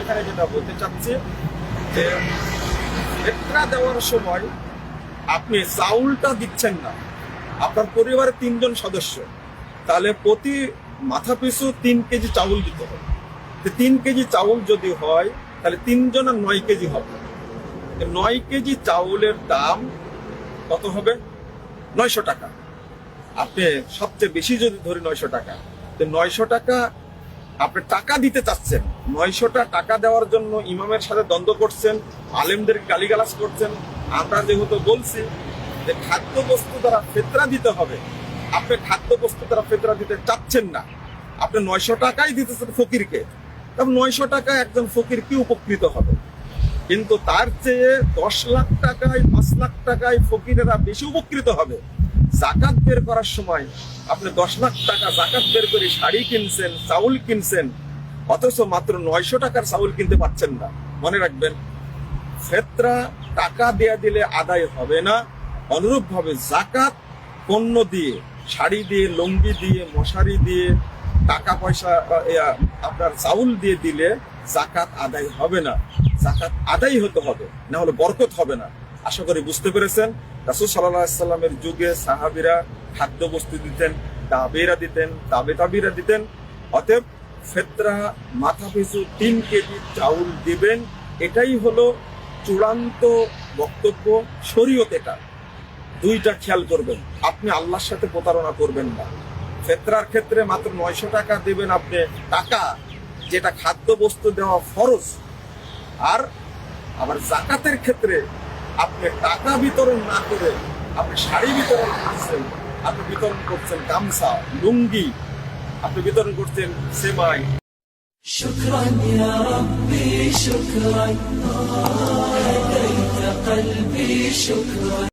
এখানে যেটা বলতে চাচ্ছি যে ফেতরা দেওয়ার সময় আপনি চাউলটা দিচ্ছেন না। আপনার পরিবারের তিনজন সদস্য। তাহলে প্রতি মাথা পিছু তিন কেজি চাউল দিতে হবে। তিন কেজি চাউল যদি হয়, তাহলে তিনজন আর নয় কেজি হবে। নয় কেজি চাউলের দাম কত হবে? নয়শো টাকা। আপনি সবচেয়ে বেশি যদি ধরি নয়শো টাকা, তো নয়শো টাকা আপনি টাকা দিতে চাচ্ছেন। নয়শোটা টাকা দেওয়ার জন্য ইমামের সাথে দ্বন্দ্ব করছেন, আলেমদের গালিগালাজ করছেন। আমরা যেহেতু বলছি যে খাদ্য বস্তু দ্বারা ফেতরা দিতে হবে, আপনি খাদ্য বস্তু দ্বারা ফেতরা দিতে চাচ্ছেন না। আপনি নয়শো টাকাই দিতেছেন ফকিরকে। তবে নয়শো টাকায় একজন ফকির কি উপকৃত হবে? কিন্তু তার চেয়ে দশ লাখ টাকায়, পাঁচ লাখ টাকায় ফকিরেরা বেশি উপকৃত হবে। জাকাত বের করার সময় আপনি দশ লাখ টাকা জাকাত বের করে শাড়ি কিনছেন, চাউল কিনছেন, অথচ মাত্র নয়শো টাকার চাউল কিনতে পারছেন না। মনে রাখবেন, ফেতরা টাকা দেয়া দিলে আদায় হবে না। অনুরূপ ভাবে জাকাত পণ্য দিয়ে, শাড়ি দিয়ে, লুঙ্গি দিয়ে, মশারি দিয়ে, টাকা পয়সা আপনার চাউল দিয়ে দিলে জাকাত আদায় হবে না। জাকাত আদায় হতে হবে না হলে বরকত হবে না। আশা করি বুঝতে পেরেছেন? রাসুল সাল্লামের যুগে সাহাবিরা খাদ্য বস্তু দিতেন তাবেরা দিতেন, তাবে তাবিরা দিতেন। অতএব ফেতরা মাথা পিছু তিন কেজি চাউল দিবেন, এটাই হলো চূড়ান্ত বক্তব্য, শরীয়ত এটা। দুইটা খেয়াল করবেন, আপনি আল্লাহর সাথে প্রতারণা করবেন না। ফেতরার ক্ষেত্রে মাত্র নয়শো টাকা দেবেন আপনি টাকা, যেটা খাদ্য বস্তু দেওয়া ফরজ। আর আবার জাকাতের ক্ষেত্রে আপনি টাকা বিতরণ না করে আপনি শাড়ি বিতরণ করছেন আপনি বিতরণ করছেন গামছা লুঙ্গি আপনি বিতরণ করছেন সেমাই شكرا يا ربي شكرا هديت قلبي شكرا